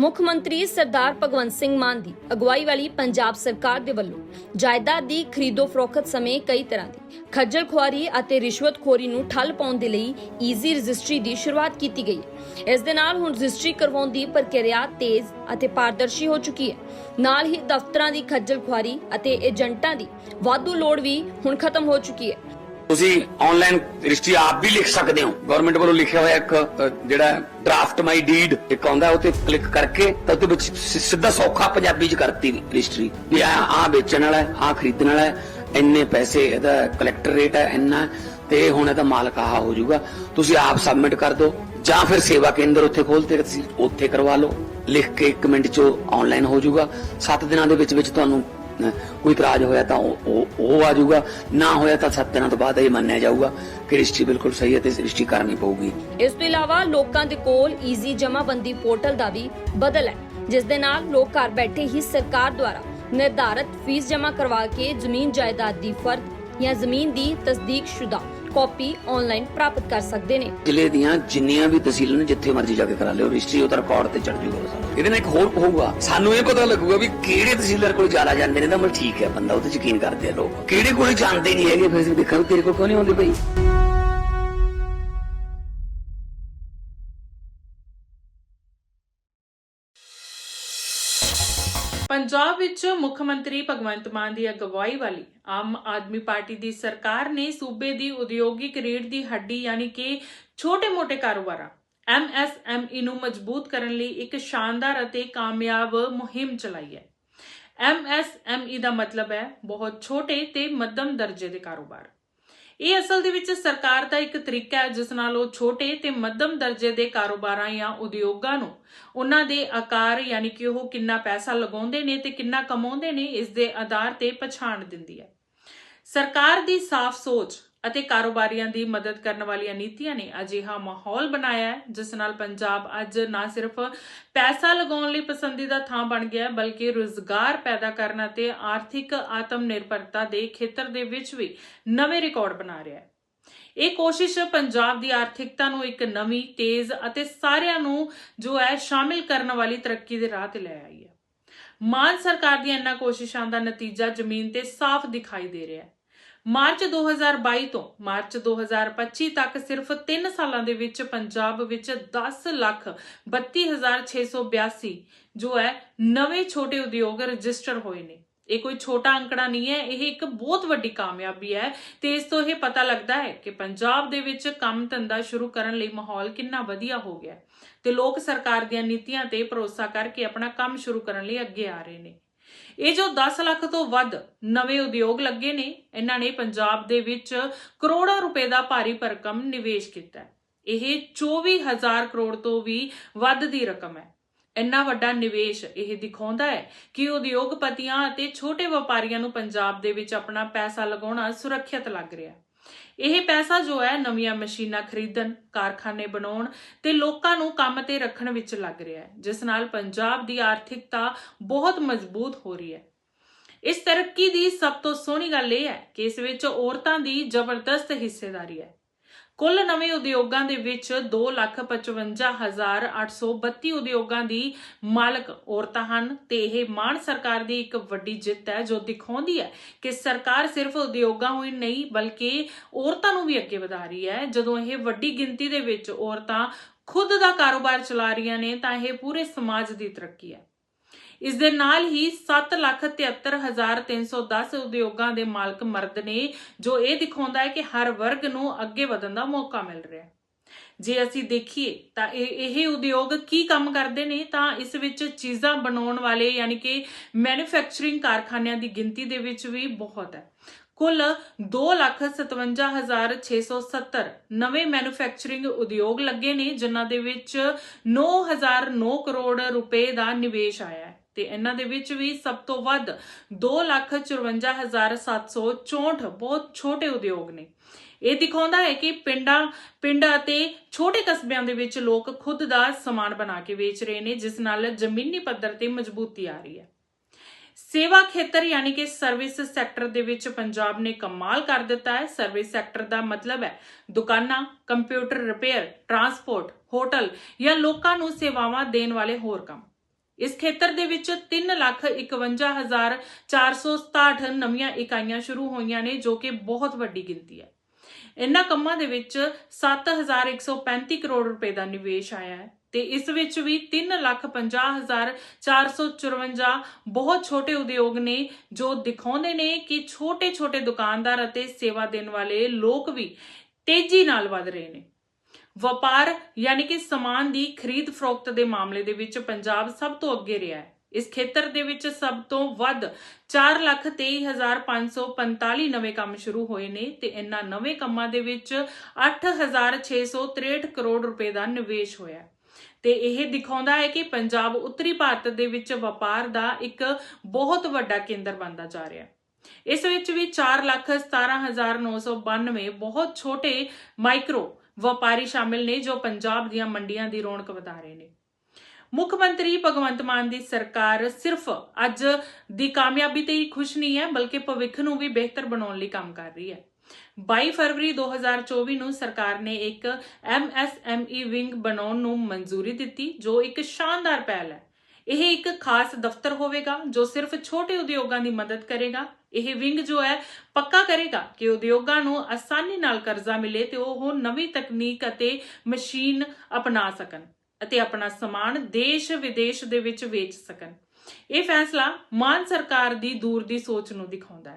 ਮੁੱਖ ਮੰਤਰੀ ਸਰਦਾਰ ਭਗਵੰਤ ਸਿੰਘ ਮਾਨ ਦੀ ਅਗਵਾਈ ਵਾਲੀ ਪੰਜਾਬ ਸਰਕਾਰ ਦੇ ਵੱਲੋਂ ਜਾਇਦਾਦ ਦੀ ਖਰੀਦੋ ਫਰੋਖਤ ਸਮੇਂ ਕਈ ਤਰ੍ਹਾਂ ਦੀ ਖੱਜਲ ਖੁਆਰੀ ਅਤੇ ਰਿਸ਼ਵਤਖੋਰੀ ਨੂੰ ਠੱਲ ਪਾਉਣ ਦੇ ਲਈ ਈਜ਼ੀ ਰਜਿਸਟਰੀ ਦੀ ਸ਼ੁਰੂਆਤ ਕੀਤੀ ਗਈ ਹੈ। ਇਸ ਦੇ ਨਾਲ ਹੁਣ ਰਜਿਸਟਰੀ ਕਰਵਾਉਣ ਦੀ ਪ੍ਰਕਿਰਿਆ ਤੇਜ਼ ਅਤੇ ਪਾਰਦਰਸ਼ੀ ਹੋ ਚੁੱਕੀ ਹੈ। ਨਾਲ ਹੀ ਦਫ਼ਤਰਾਂ ਦੀ ਖੱਜਲ ਖੁਆਰੀ ਅਤੇ ਏਜੰਟਾਂ ਦੀ ਵਾਧੂ ਲੋੜ ਵੀ ਹੁਣ ਖਤਮ ਹੋ ਚੁੱਕੀ ਹੈ। ਤੁਸੀਂ ਆਨਲਾਈਨ ਰਜਿਸਟਰੀ ਆਪ ਵੀ ਲਿਖ ਸਕਦੇ ਹੋ। ਗਵਰਨਮੈਂਟ ਵੱਲੋਂ ਲਿਖਿਆ ਹੋਇਆ ਇੱਕ ਜਿਹੜਾ ਡਰਾਫਟ ਮਾਈ ਡੀਡ ਇੱਕ ਆਉਂਦਾ ਉਹ ਤੇ ਕਲਿੱਕ ਕਰਕੇ ਤਾਂ ਉਹਦੇ ਵਿੱਚ ਸਿੱਧਾ ਸੌਖਾ ਪੰਜਾਬੀ ਚ ਕਰਤੀ ਰਜਿਸਟਰੀ ਵੀ ਆ ਆ ਵੇਚਣ ਵਾਲਾ ਆ ਖਰੀਦਣ ਵਾਲਾ ਇੰਨੇ ਪੈਸੇ ਇਹਦਾ ਕਲੈਕਟਰ ਰੇਟ ਹੈ, ਇੰਨਾ ਤੇ ਹੁਣ ਇਹਦਾ ਮਾਲਕ ਆਹ ਹੋ ਜਾਊਗਾ। ਤੁਸੀਂ ਆਪ ਸਬਮਿਟ ਕਰ ਦਿਓ, ਜਾਂ ਫਿਰ ਸੇਵਾ ਕੇਂਦਰ ਉੱਥੇ ਖੋਲਤੇ ਤੁਸੀਂ ਉੱਥੇ ਕਰਵਾ ਲਓ। ਲਿਖ ਕੇ 1 ਮਿੰਟ ਚ ਆਨਲਾਈਨ ਹੋ ਜਾਊਗਾ। 7 ਦਿਨਾਂ ਦੇ ਵਿੱਚ ਵਿੱਚ ਤੁਹਾਨੂੰ ਕੋਈ ਇਤਰਾਜ਼ ਹੋਇਆ ਤਾਂ ਉਹ ਉਹ- ਆ ਜਾਊਗਾ। ਨਾ ਹੋਇਆ ਤਾਂ 7 ਦਿਨਾਂ ਤੋਂ ਬਾਅਦ ਇਹ ਮੰਨਿਆ ਜਾਊਗਾ ਕਿ ਰਜਿਸਟਰੀ ਬਿਲਕੁਲ ਸਹੀ ਹੈ ਤੇ ਰਜਿਸਟਰੀ ਕਰਨੀ ਪਊਗੀ। ਇਸ ਤੋਂ ਇਲਾਵਾ ਲੋਕਾਂ ਦੇ ਕੋਲ ਈਜ਼ੀ ਜਮਾਬੰਦੀ ਪੋਰਟਲ ਦਾ ਵੀ ਬਦਲ ਹੈ, ਜਿਸ ਦੇ ਨਾਲ ਲੋਕ ਘਰ ਬੈਠੇ ਹੀ ਸਰਕਾਰ ਦੁਆਰਾ ਨਿਰਧਾਰਤ ਫੀਸ ਜਮ੍ਹਾਂ ਕਰਵਾ ਕੇ ਜ਼ਮੀਨ ਜਾਇਦਾਦ ਦੀ ਫਰਦ ਜਾਂ ਜ਼ਮੀਨ ਦੀ ਤਸਦੀਕਸ਼ੁਦਾ ਕਾਪੀ ਆਨਲਾਈਨ ਪ੍ਰਾਪਤ ਕਰ ਸਕਦੇ ਨੇ। ਜ਼ਿਲ੍ਹੇ ਦੀਆਂ ਜਿੰਨੀਆਂ ਵੀ ਤਹਿਸੀਲਾਂ ਨੇ, ਜਿੱਥੇ ਮਰਜ਼ੀ ਜਾ ਕੇ ਕਰਾ ਲਿਓ, ਰਜਿਸਟਰੀ ਉਹਦਾ ਰਿਕਾਰਡ ਤੇ ਚੜ ਜਾਊਗਾ ਇਹਦੇ ਨਾਲ ਇੱਕ ਹੋਰ ਹੋਊਗਾ, ਸਾਨੂੰ ਇਹ ਪਤਾ ਲੱਗੂਗਾ ਵੀ ਕਿਹੜੇ ਤਹਿਸੀਲਦਾਰ ਕੋਲ ਜ਼ਿਆਦਾ ਜਾਂਦੇ ਨੇ ਤਾਂ ਮਤਲਬ ਠੀਕ ਹੈ, ਬੰਦਾ ਉਹ ਤੇ ਯਕੀਨ ਕਰਦੇ ਆ ਲੋਕ। ਕਿਹੜੇ ਕੋਲ ਜਾਂਦੇ ਨਹੀਂ ਹੈਗੇ, ਫਿਰ ਅਸੀਂ ਦੇਖਾਂ ਤੇਰੇ ਕੋਲ ਕਿਉਂ ਨਹੀਂ ਆਉਂਦੇ ਬਈ? ਪੰਜਾਬ ਵਿੱਚ ਮੁੱਖ ਮੰਤਰੀ ਭਗਵੰਤ ਮਾਨ ਦੀ ਅਗਵਾਈ ਵਾਲੀ ਆਮ ਆਦਮੀ ਪਾਰਟੀ ਦੀ ਸਰਕਾਰ ਨੇ ਸੂਬੇ ਦੀ ਉਦਯੋਗਿਕ ਰੀੜ ਦੀ ਹੱਡੀ ਯਾਨੀ ਕਿ ਛੋਟੇ-ਮੋਟੇ ਕਾਰੋਬਾਰਾਂ MSME ਨੂੰ ਮਜ਼ਬੂਤ ਕਰਨ ਲਈ ਇੱਕ ਸ਼ਾਨਦਾਰ ਅਤੇ ਕਾਮਯਾਬ ਮੁਹਿੰਮ ਚਲਾਈ ਹੈ। MSME ਦਾ ਮਤਲਬ ਹੈ ਬਹੁਤ ਛੋਟੇ ਤੇ ਮੱਧਮ ਦਰਜੇ ਦੇ ਕਾਰੋਬਾਰ। ਇਹ ਅਸਲ ਦੇ ਵਿੱਚ ਸਰਕਾਰ ਦਾ ਇੱਕ ਤਰੀਕਾ ਹੈ, ਜਿਸ ਨਾਲ ਉਹ ਛੋਟੇ ਤੇ ਮੱਧਮ ਦਰਜੇ ਦੇ ਕਾਰੋਬਾਰਾਂ ਜਾਂ ਉਦਯੋਗਾਂ ਨੂੰ ਉਹਨਾਂ ਦੇ ਆਕਾਰ ਯਾਨੀ ਕਿ ਉਹ ਕਿੰਨਾ ਪੈਸਾ ਲਗਾਉਂਦੇ ਨੇ ਤੇ ਕਿੰਨਾ ਕਮਾਉਂਦੇ ਨੇ, ਇਸ ਦੇ ਆਧਾਰ ਤੇ ਪਛਾਣ ਦਿੰਦੀ ਹੈ। ਸਰਕਾਰ ਦੀ ਸਾਫ਼ ਸੋਚ ਅਤੇ ਕਾਰੋਬਾਰੀਆਂ ਦੀ ਮਦਦ ਕਰਨ ਵਾਲੀਆਂ ਨੀਤੀਆਂ ਨੇ ਅਜਿਹਾ ਮਾਹੌਲ ਬਣਾਇਆ ਹੈ, ਜਿਸ ਨਾਲ ਪੰਜਾਬ ਅੱਜ ਨਾ ਸਿਰਫ ਪੈਸਾ ਲਗਾਉਣ ਲਈ ਪਸੰਦੀਦਾ ਥਾਂ ਬਣ ਗਿਆ ਬਲਕਿ ਰੁਜ਼ਗਾਰ ਪੈਦਾ ਕਰਨ ਅਤੇ ਆਰਥਿਕ ਆਤਮ ਨਿਰਭਰਤਾ ਦੇ ਖੇਤਰ ਦੇ ਵਿੱਚ ਵੀ ਨਵੇਂ ਰਿਕਾਰਡ ਬਣਾ ਰਿਹਾ ਹੈ। ਇਹ ਕੋਸ਼ਿਸ਼ ਪੰਜਾਬ ਦੀ ਆਰਥਿਕਤਾ ਨੂੰ ਇੱਕ ਨਵੀਂ, ਤੇਜ਼ ਅਤੇ ਸਾਰਿਆਂ ਨੂੰ ਜੋ ਹੈ ਸ਼ਾਮਿਲ ਕਰਨ ਵਾਲੀ ਤਰੱਕੀ ਦੇ ਰਾਹ ਤੇ ਲੈ ਆਈ ਹੈ। ਮਾਨ ਸਰਕਾਰ ਦੀਆਂ ਇਹਨਾਂ ਕੋਸ਼ਿਸ਼ਾਂ ਦਾ ਨਤੀਜਾ ਜ਼ਮੀਨ ਤੇ ਸਾਫ਼ ਦਿਖਾਈ ਦੇ ਰਿਹਾ ਹੈ। ਮਾਰਚ 2022 ਤੋਂ ਮਾਰਚ 2025 ਤੱਕ ਸਿਰਫ 3 ਸਾਲਾਂ ਦੇ ਵਿੱਚ ਪੰਜਾਬ ਵਿੱਚ 10 ਲੱਖ 32682 ਜੋ ਹੈ ਨਵੇਂ ਛੋਟੇ ਉਦਯੋਗ ਰਜਿਸਟਰ ਹੋਏ ਨੇ। ਇਹ ਕੋਈ ਛੋਟਾ ਅੰਕੜਾ ਨਹੀਂ ਹੈ, ਇਹ ਇੱਕ ਬਹੁਤ ਵੱਡੀ ਕਾਮਯਾਬੀ ਹੈ ਤੇ ਇਸ ਤੋਂ ਇਹ ਪਤਾ ਲੱਗਦਾ ਹੈ ਕਿ ਪੰਜਾਬ ਦੇ ਵਿੱਚ ਕੰਮ ਧੰਦਾ ਸ਼ੁਰੂ ਕਰਨ ਲਈ ਮਾਹੌਲ ਕਿੰਨਾ ਵਧੀਆ ਹੋ ਗਿਆ ਹੈ ਤੇ ਲੋਕ ਸਰਕਾਰ ਦੀਆਂ ਨੀਤੀਆਂ ਤੇ ਭਰੋਸਾ ਕਰਕੇ ਆਪਣਾ ਕੰਮ ਸ਼ੁਰੂ ਕਰਨ ਲਈ ਅੱਗੇ ਆ ਰਹੇ ਨੇ। ਇਹ ਜੋ 10 ਲੱਖ ਤੋਂ ਵੱਧ ਨਵੇਂ ਉਦਯੋਗ ਲੱਗੇ ਨੇ, ਇਹਨਾਂ ਨੇ ਪੰਜਾਬ ਦੇ ਵਿੱਚ ਕਰੋੜਾਂ ਰੁਪਏ ਦਾ ਭਾਰੀ ਭਰਕਮ ਨਿਵੇਸ਼ ਕੀਤਾ ਹੈ। ਇਹ 24000 ਕਰੋੜ ਤੋਂ ਵੀ ਵੱਧ ਦੀ ਰਕਮ ਹੈ। ਇੰਨਾ ਵੱਡਾ ਨਿਵੇਸ਼ ਇਹ ਦਿਖਾਉਂਦਾ ਹੈ ਕਿ ਉਦਯੋਗਪਤੀਆਂ ਅਤੇ ਛੋਟੇ ਵਪਾਰੀਆਂ ਨੂੰ ਪੰਜਾਬ ਦੇ ਵਿੱਚ ਆਪਣਾ ਪੈਸਾ ਲਗਾਉਣਾ ਸੁਰੱਖਿਅਤ ਲੱਗ ਰਿਹਾ ਹੈ। ਇਹ ਪੈਸਾ ਜੋ ਹੈ ਨਵੀਆਂ ਮਸ਼ੀਨਾਂ ਖਰੀਦਣ, ਕਾਰਖਾਨੇ ਬਣਾਉਣ ਤੇ ਲੋਕਾਂ ਨੂੰ ਕੰਮ ਤੇ ਰੱਖਣ ਵਿੱਚ ਲੱਗ ਰਿਹਾ ਹੈ, ਜਿਸ ਨਾਲ ਪੰਜਾਬ ਦੀ ਆਰਥਿਕਤਾ ਬਹੁਤ ਮਜ਼ਬੂਤ ਹੋ ਰਹੀ ਹੈ। ਇਸ ਤਰੱਕੀ ਦੀ ਸਭ ਤੋਂ ਸੋਹਣੀ ਗੱਲ ਇਹ ਹੈ ਕਿ ਇਸ ਵਿੱਚ ਔਰਤਾਂ ਦੀ ਜ਼ਬਰਦਸਤ ਹਿੱਸੇਦਾਰੀ ਹੈ। ਕੁੱਲ ਨਵੇਂ ਉਦਯੋਗਾਂ ਦੇ ਵਿੱਚ 255832 ਉਦਯੋਗਾਂ ਦੀ ਮਾਲਕ ਔਰਤਾਂ ਹਨ ਤੇ ਇਹ ਮਾਨ ਸਰਕਾਰ ਦੀ ਇੱਕ ਵੱਡੀ ਜਿੱਤ ਹੈ, ਜੋ ਦਿਖਾਉਂਦੀ ਹੈ ਕਿ ਸਰਕਾਰ ਸਿਰਫ ਉਦਯੋਗਾਂ ਹੋਈ ਨਹੀਂ, ਬਲਕਿ ਔਰਤਾਂ ਨੂੰ ਵੀ ਅੱਗੇ ਵਧਾ ਰਹੀ ਹੈ। ਜਦੋਂ ਇਹ ਵੱਡੀ ਗਿਣਤੀ ਦੇ ਵਿੱਚ ਔਰਤਾਂ ਖੁਦ ਦਾ ਕਾਰੋਬਾਰ ਚਲਾ ਰਹੀਆਂ ਨੇ, ਤਾਂ ਇਹ ਪੂਰੇ ਸਮਾਜ ਦੀ ਤਰੱਕੀ ਹੈ। ਇਸ ਦੇ ਨਾਲ ਹੀ 773310 ਉਦਯੋਗਾਂ ਦੇ ਮਾਲਕ ਮਰਦ ਨੇ, ਜੋ ਇਹ ਦਿਖਾਉਂਦਾ ਹੈ ਕਿ ਹਰ ਵਰਗ ਨੂੰ ਅੱਗੇ ਵਧਣ ਦਾ ਮੌਕਾ ਮਿਲ ਰਿਹਾ ਹੈ। ਜੇ ਅਸੀਂ ਦੇਖੀਏ ਤਾਂ ਇਹ ਇਹ ਉਦਯੋਗ ਕੀ ਕੰਮ ਕਰਦੇ ਨੇ, ਤਾਂ ਇਸ ਵਿੱਚ ਚੀਜ਼ਾਂ ਬਣਾਉਣ ਵਾਲੇ ਯਾਨੀ ਕਿ ਮੈਨੂਫੈਕਚਰਿੰਗ ਕਾਰਖਾਨਿਆਂ ਦੀ ਗਿਣਤੀ ਦੇ ਵਿੱਚ ਵੀ ਬਹੁਤ ਹੈ। ਕੁੱਲ 257670 ਨਵੇਂ ਮੈਨੂਫੈਕਚਰਿੰਗ ਉਦਯੋਗ ਲੱਗੇ ਨੇ, ਜਿਨ੍ਹਾਂ ਦੇ ਵਿੱਚ 9009 ਕਰੋੜ ਰੁਪਏ ਦਾ ਨਿਵੇਸ਼ ਆਇਆ ਹੈ। ਤੇ ਇਹਨਾਂ ਦੇ ਵਿੱਚ ਵੀ ਸਭ ਤੋਂ ਵੱਧ 254764 ਬਹੁਤ ਛੋਟੇ ਉਦਯੋਗ ਨੇ। ਇਹ ਦਿਖਾਉਂਦਾ ਹੈ ਕਿ ਪਿੰਡਾਂ, ਪਿੰਡ ਅਤੇ ਛੋਟੇ ਕਸਬਿਆਂ ਦੇ ਵਿੱਚ ਲੋਕ ਖੁਦ ਦਾ ਸਮਾਨ ਬਣਾ ਕੇ ਵੇਚ ਰਹੇ ਨੇ, ਜਿਸ ਨਾਲ ਜ਼ਮੀਨੀ ਪੱਧਰ ਤੇ ਮਜ਼ਬੂਤੀ ਆ ਰਹੀ ਹੈ। ਸੇਵਾ ਖੇਤਰ ਯਾਨੀ ਕਿ ਸਰਵਿਸ ਸੈਕਟਰ ਦੇ ਵਿੱਚ ਪੰਜਾਬ ਨੇ ਕਮਾਲ ਕਰ ਦਿੱਤਾ ਹੈ। ਸਰਵਿਸ ਸੈਕਟਰ ਦਾ ਮਤਲਬ ਹੈ ਦੁਕਾਨਾਂ, ਕੰਪਿਊਟਰ ਰਿਪੇਅਰ, ਟਰਾਂਸਪੋਰਟ, ਹੋਟਲ ਜਾਂ ਲੋਕਾਂ ਨੂੰ ਸੇਵਾਵਾਂ ਦੇਣ ਵਾਲੇ ਹੋਰ ਕੰਮ। ਇਸ ਖੇਤਰ ਦੇ ਵਿੱਚ 351467 ਨਵੀਆਂ ਇਕਾਈਆਂ ਸ਼ੁਰੂ ਹੋਈਆਂ ਨੇ, ਜੋ ਕਿ ਬਹੁਤ ਵੱਡੀ ਗਿਣਤੀ ਹੈ। ਇਨ੍ਹਾਂ ਕੰਮਾਂ ਦੇ ਵਿੱਚ 7135 ਕਰੋੜ ਰੁਪਏ ਦਾ ਨਿਵੇਸ਼ ਆਇਆ ਹੈ ਤੇ ਇਸ ਵਿੱਚ ਵੀ 350454 ਬਹੁਤ ਛੋਟੇ ਉਦਯੋਗ ਨੇ, ਜੋ ਦਿਖਾਉਂਦੇ ਨੇ ਕਿ ਛੋਟੇ-ਛੋਟੇ ਦੁਕਾਨਦਾਰ ਅਤੇ ਸੇਵਾ ਦੇਣ ਵਾਲੇ ਲੋਕ ਵੀ ਤੇਜ਼ੀ ਨਾਲ ਵਧ ਰਹੇ ਨੇ। ਵਪਾਰ ਯਾਨੀ ਕਿ ਸਮਾਨ ਦੀ ਖਰੀਦ ਫਰੋਖਤ ਦੇ ਮਾਮਲੇ ਦੇ ਵਿੱਚ ਪੰਜਾਬ ਸਭ ਤੋਂ ਅੱਗੇ ਰਿਹਾ ਹੈ। ਇਸ ਖੇਤਰ ਦੇ ਵਿੱਚ ਸਭ ਤੋਂ ਵੱਧ 423545 ਨਵੇਂ ਕੰਮ ਸ਼ੁਰੂ ਹੋਏ ਨੇ ਤੇ ਇਨ੍ਹਾਂ ਨਵੇਂ ਕੰਮਾਂ ਦੇ ਵਿੱਚ 8663 ਕਰੋੜ ਰੁਪਏ ਦਾ ਨਿਵੇਸ਼ ਹੋਇਆ ਤੇ ਇਹ ਦਿਖਾਉਂਦਾ ਹੈ ਕਿ ਪੰਜਾਬ ਉੱਤਰੀ ਭਾਰਤ ਦੇ ਵਿੱਚ ਵਪਾਰ ਦਾ ਇੱਕ ਬਹੁਤ ਵੱਡਾ ਕੇਂਦਰ ਬਣਦਾ ਜਾ ਰਿਹਾ ਹੈ। ਇਸ ਵਿੱਚ ਵੀ 417992 ਬਹੁਤ ਛੋਟੇ ਮਾਈਕਰੋ ਵਪਾਰੀ ਸ਼ਾਮਿਲ ਨੇ ਜੋ ਪੰਜਾਬ ਦੀਆਂ ਮੰਡੀਆਂ ਦੀ ਰੌਣਕ ਵਧਾ ਰਹੇ ਨੇ। ਮੁੱਖ ਮੰਤਰੀ ਭਗਵੰਤ ਮਾਨ ਦੀ ਸਰਕਾਰ ਸਿਰਫ ਅੱਜ ਦੀ ਕਾਮਯਾਬੀ ਤੇ ਹੀ ਖੁਸ਼ ਨਹੀਂ ਹੈ, ਬਲਕਿ ਭਵਿੱਖ ਨੂੰ ਵੀ ਬਿਹਤਰ ਬਣਾਉਣ ਲਈ ਕੰਮ ਕਰ ਰਹੀ ਹੈ। 22 ਫਰਵਰੀ 2024 ਨੂੰ ਸਰਕਾਰ ਨੇ ਇੱਕ MSME ਵਿੰਗ ਬਣਾਉਣ ਨੂੰ ਮਨਜ਼ੂਰੀ ਦਿੱਤੀ, ਜੋ ਇੱਕ ਸ਼ਾਨਦਾਰ ਪਹਿਲ ਹੈ। ਇਹ ਇੱਕ ਖਾਸ ਦਫ਼ਤਰ ਹੋਵੇਗਾ, ਜੋ ਸਿਰਫ ਛੋਟੇ ਉਦਯੋਗਾਂ ਦੀ ਮਦਦ ਕਰੇਗਾ ਇਹ ਵਿੰਗ ਜੋ ਹੈ ਪੱਕਾ ਕਰੇਗਾ ਕਿ ਉਦਯੋਗਾਂ ਨੂੰ ਆਸਾਨੀ ਨਾਲ ਕਰਜ਼ਾ ਮਿਲੇ ਤੇ ਉਹ ਨਵੀਂ ਤਕਨੀਕ ਅਤੇ ਮਸ਼ੀਨ ਅਪਣਾ ਸਕਣ ਅਤੇ ਆਪਣਾ ਸਮਾਨ ਦੇਸ਼ ਵਿਦੇਸ਼ ਦੇ ਵਿੱਚ ਵੇਚ ਸਕਣ। ਇਹ ਫੈਸਲਾ ਮਾਨ ਸਰਕਾਰ ਦੀ ਦੂਰ ਦੀ ਸੋਚ ਨੂੰ ਦਿਖਾਉਂਦਾ ਹੈ।